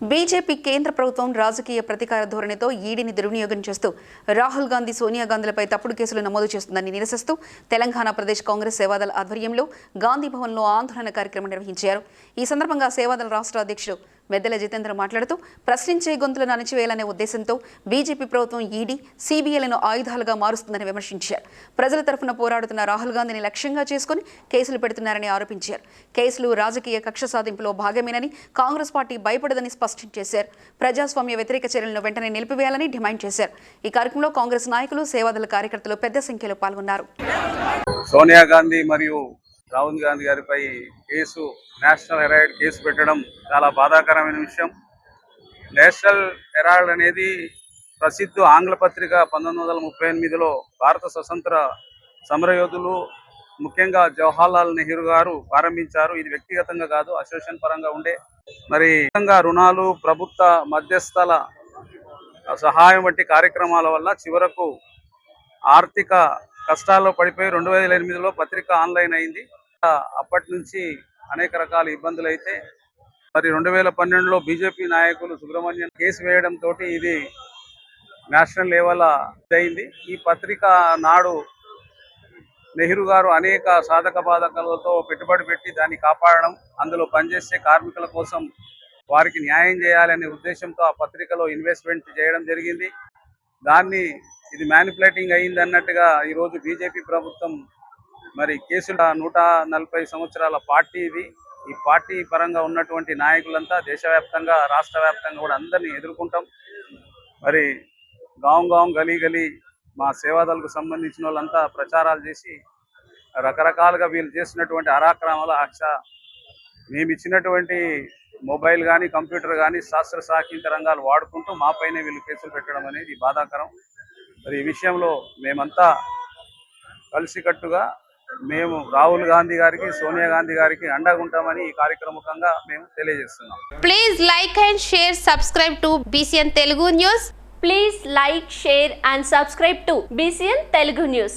BJP కేంద్ర ప్రభుత్వం రాజకీయ ప్రతీకార ధోరణితో ఈడీని దుర్వినియోగం చేస్తూ రాహుల్ గాంధీ సోనియా గాంధీలపై తప్పుడు కేసులు నమోదు చేస్తుందని నిరసిస్తూ తెలంగాణ ప్రదేశ్ కాంగ్రెస్ సేవాదళ ఆధ్వర్యంలో గాంధీ భవన్లో ఆందోళన కార్యక్రమం నిర్వహించారు. ఈ సందర్భంగా సేవాదళ రాష్ట్ర అధ్యక్షుడు మెద్దెల జితేంద్ర మాట్లాడుతూ ప్రశ్నించే గొంతులను అణచివేయాలనే ఉద్దేశంతో బీజేపీ ప్రభుత్వం ఈడీ సీబీఐలను ఆయుధాలుగా మారుస్తుందని విమర్శించారు. ప్రజల తరఫున పోరాడుతున్న రాహుల్ గాంధీని లక్ష్యంగా చేసుకుని కేసులు పెడుతున్నారని ఆరోపించారు. కేసులు రాజకీయ కక్ష సాధింపులో భాగమేనని కాంగ్రెస్ పార్టీ భయపడదని స్పష్టం చేశారు. ప్రజాస్వామ్య వ్యతిరేక చర్యలను వెంటనే నిలిపివేయాలని డిమాండ్ చేశారు. ఈ కార్యక్రమంలో కాంగ్రెస్ నాయకులు సేవాదళ కార్యకర్తలు పెద్ద సంఖ్యలో పాల్గొన్నారు. సోనియా గాంధీ మరియు రాహుల్ గాంధీ గారిపై కేసు నేషనల్ హెరాయిడ్ కేసు పెట్టడం చాలా బాధాకరమైన విషయం. నేషనల్ హెరాయిడ్ అనేది ప్రసిద్ధ ఆంగ్ల పత్రిక పంతొమ్మిది వందల ముప్పై ఎనిమిదిలో భారత స్వతంత్ర సమరయోధులు ముఖ్యంగా జవహర్లాల్ నెహ్రూ గారు ప్రారంభించారు. ఇది వ్యక్తిగతంగా కాదు అసోసియేషన్ పరంగా ఉండే. మరి రుణాలు ప్రభుత్వ మధ్యస్థల సహాయం వంటి కార్యక్రమాల వల్ల చివరకు ఆర్థిక కష్టాల్లో పడిపోయి రెండు వేల ఎనిమిదిలో పత్రిక ఆన్లైన్ అయింది. అప్పటి నుంచి అనేక రకాల ఇబ్బందులు అయితే మరి రెండు వేల పన్నెండులో బీజేపీ నాయకులు సుబ్రహ్మణ్యం కేసు వేయడం తోటి ఇది నేషనల్ లెవెల్ అయింది. ఈ పత్రిక నాడు నెహ్రూ గారు అనేక సాధక బాధకాలతో పెట్టుబడి పెట్టి దాన్ని కాపాడడం అందులో పనిచేసే కార్మికుల కోసం వారికి న్యాయం చేయాలనే ఉద్దేశంతో ఆ పత్రికలో ఇన్వెస్ట్మెంట్ చేయడం జరిగింది. దాన్ని ఇది మ్యానిపులేటింగ్ అయింది అన్నట్టుగా ఈరోజు బీజేపీ ప్రభుత్వం మరి కేసుల నూట నలభై సంవత్సరాల పార్టీ ఇది. ఈ పార్టీ పరంగా ఉన్నటువంటి నాయకులంతా దేశవ్యాప్తంగా రాష్ట్ర వ్యాప్తంగా కూడా అందరినీ ఎదుర్కొంటాం. మరి గాం గాం గలీ గలీ మా సేవాదలకు సంబంధించిన వాళ్ళంతా ప్రచారాలు చేసి రకరకాలుగా వీళ్ళు చేసినటువంటి అరాక్రమాల అక్ష మేము ఇచ్చినటువంటి మొబైల్ కానీ కంప్యూటర్ కానీ శాస్త్ర సాహిత్య రంగాలు వాడుకుంటూ మా పైన వీళ్ళు కేసులు పెట్టడం అనేది బాధాకరం. మరి ఈ విషయంలో మేమంతా కలిసికట్టుగా మేము రాహుల్ గాంధీ గారికి సోనియా గాంధీ గారికి అండగా ఉంటామని ఈ కార్యక్రమంగా మేము తెలియజేస్తున్నాం. Please like and share subscribe to BCN Telugu news please like share and subscribe to BCN Telugu news